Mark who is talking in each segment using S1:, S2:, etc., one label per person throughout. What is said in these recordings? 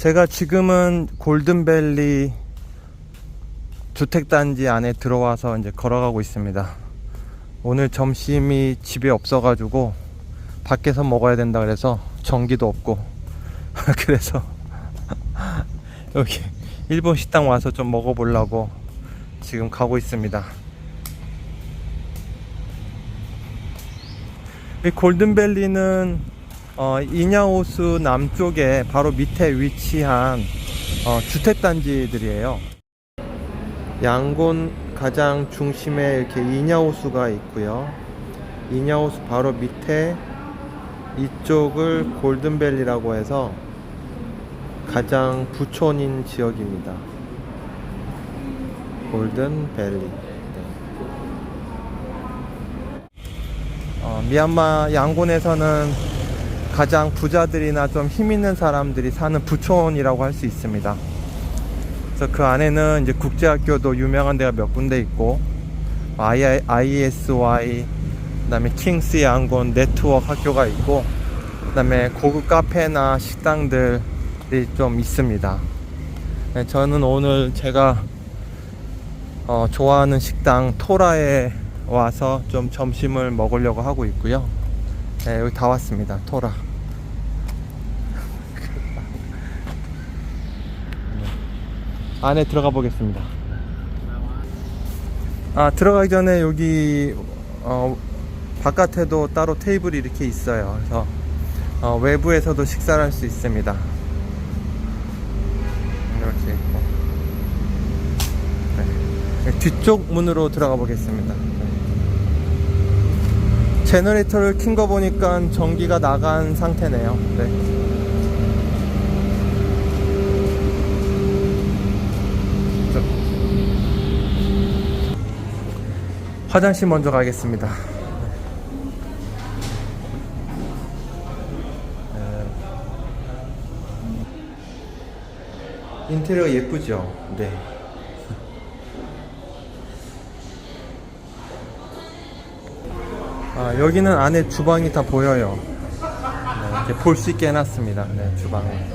S1: 제가 지금은 골든밸리 주택단지 안에 들어와서 이제 걸어가고 있습니다. 오늘 점심이 집에 없어가지고 밖에서 먹어야 된다 그래서 전기도 없고 그래서 여기 일본 식당 와서 좀 먹어보려고 지금 가고 있습니다. 이 골든밸리는 어, 이냐호수 남쪽에 바로 밑에 위치한 어, 주택단지들이에요. 양곤 가장 중심에 이렇게 이냐호수가 있고요. 이냐호수 바로 밑에 이쪽을 골든밸리라고 해서 가장 부촌인 지역입니다. 골든밸리. 네. 어, 미얀마 양곤에서는 가장 부자들이나 좀 힘 있는 사람들이 사는 부촌이라고 할 수 있습니다. 그래서 그 안에는 이제 국제학교도 유명한 데가 몇 군데 있고 ISY 그다음에 킹스 양곤 네트워크 학교가 있고 그다음에 고급 카페나 식당들이 좀 있습니다. 네, 저는 오늘 제가 어, 좋아하는 식당 토라에 와서 좀 점심을 먹으려고 하고 있고요. 네, 여기 다 왔습니다. 토라. 안에 들어가 보겠습니다. 아 들어가기 전에 여기 어, 바깥에도 따로 테이블이 이렇게 있어요. 그래서 어, 외부에서도 식사를 할 수 있습니다. 이렇게 있고 네. 뒤쪽 문으로 들어가 보겠습니다. 네. 제너레이터를 킨 거 보니까 전기가 나간 상태네요. 네. 저- 화장실 먼저 가겠습니다. 네. 인테리어 예쁘죠? 네. 아, 여기는 안에 주방이 다 보여요. 네, 이렇게 볼 수 있게 해놨습니다. 네, 주방에.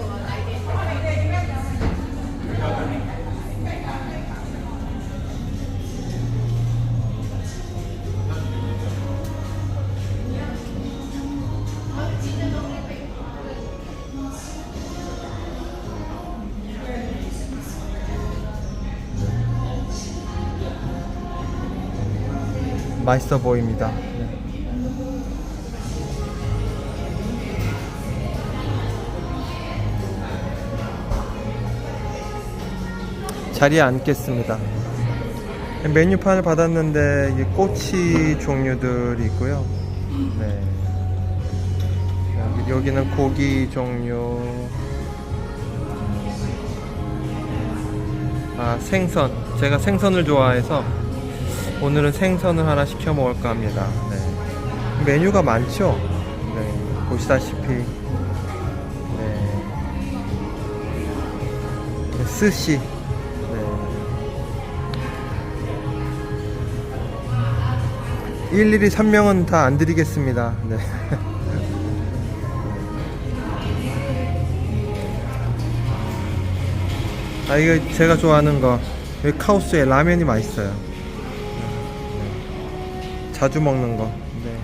S1: 맛있어 보입니다. 자리에 앉겠습니다. 메뉴판을 받았는데 이게 꼬치 종류들이 있고요. 네. 여기, 여기는 고기 종류. 아 생선. 제가 생선을 좋아해서 오늘은 생선을 하나 시켜 먹을까 합니다. 네. 메뉴가 많죠. 네. 보시다시피 네. 네, 스시. 일일이 설명은 다 안 드리겠습니다. 네. 아 이거 제가 좋아하는 거 여기 카우스에 라면이 맛있어요. 자주 먹는 거. 네.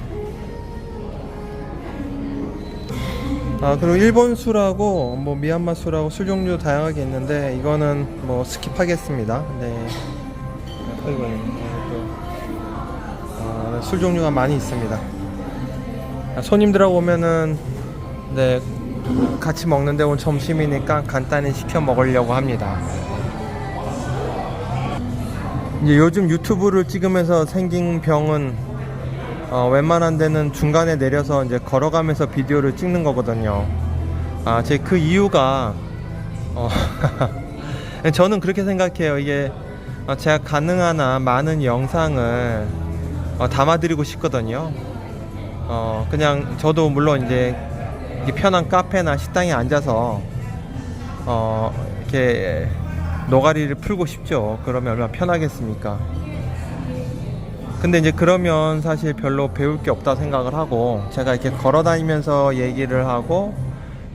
S1: 아 그리고 일본 술하고 뭐 미얀마 술하고 술 종류 다양하게 있는데 이거는 뭐 스킵하겠습니다. 네. 아이고, 아, 술 종류가 많이 있습니다. 아, 손님들하고 오면은 네 같이 먹는데 오늘 점심이니까 간단히 시켜 먹으려고 합니다. 이제 요즘 유튜브를 찍으면서 생긴 병은 어, 웬만한 데는 중간에 내려서 이제 걸어가면서 비디오를 찍는 거거든요. 아, 제 그 이유가 어, 저는 그렇게 생각해요. 이게 어, 제가 가능한 한 많은 영상을 어, 담아드리고 싶거든요. 어, 그냥 저도 물론 이제 이 편한 카페나 식당에 앉아서 어, 이렇게 노가리를 풀고 싶죠. 그러면 얼마나 편하겠습니까? 근데 이제 그러면 사실 별로 배울 게 없다 생각을 하고 제가 이렇게 걸어 다니면서 얘기를 하고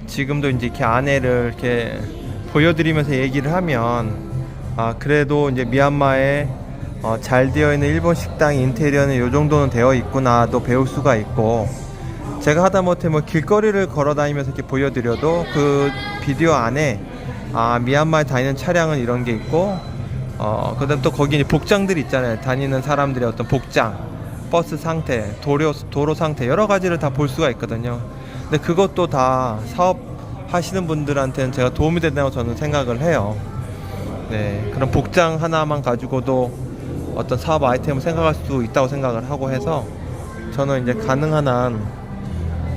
S1: 지금도 이제 이렇게 안에를 이렇게 보여드리면서 얘기를 하면 아 그래도 이제 미얀마에 어, 잘 되어 있는 일본 식당 인테리어는 요 정도는 되어 있구나도 배울 수가 있고 제가 하다못해 뭐 길거리를 걸어 다니면서 이렇게 보여드려도 그 비디오 안에 아 미얀마에 다니는 차량은 이런 게 있고 어 그다음 또 거기 복장들 있잖아요. 다니는 사람들의 어떤 복장 버스 상태 도로 도로 상태 여러 가지를 다 볼 수가 있거든요. 근데 그것도 다 사업 하시는 분들한테는 제가 도움이 된다고 저는 생각을 해요. 네 그런 복장 하나만 가지고도 어떤 사업 아이템을 생각할 수 있다고 생각을 하고 해서 저는 이제 가능한 한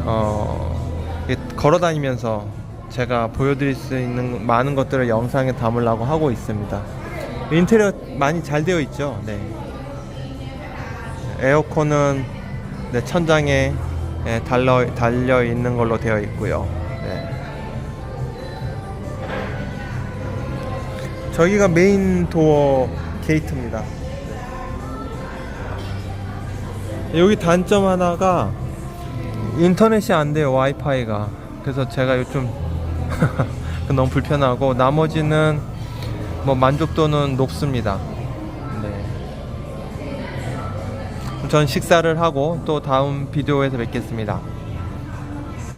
S1: 어, 걸어 다니면서 제가 보여드릴 수 있는 많은 것들을 영상에 담으려고 하고 있습니다. 인테리어 많이 잘 되어 있죠. 네. 에어컨은 네, 천장에 예, 달려 달려 있는 걸로 되어 있고요. 네. 저기가 메인 도어 게이트입니다. 여기 단점 하나가 인터넷이 안 돼요 와이파이가. 그래서 제가 요즘 너무 불편하고 나머지는 뭐 만족도는 높습니다. 네. 전 식사를 하고 또 다음 비디오에서 뵙겠습니다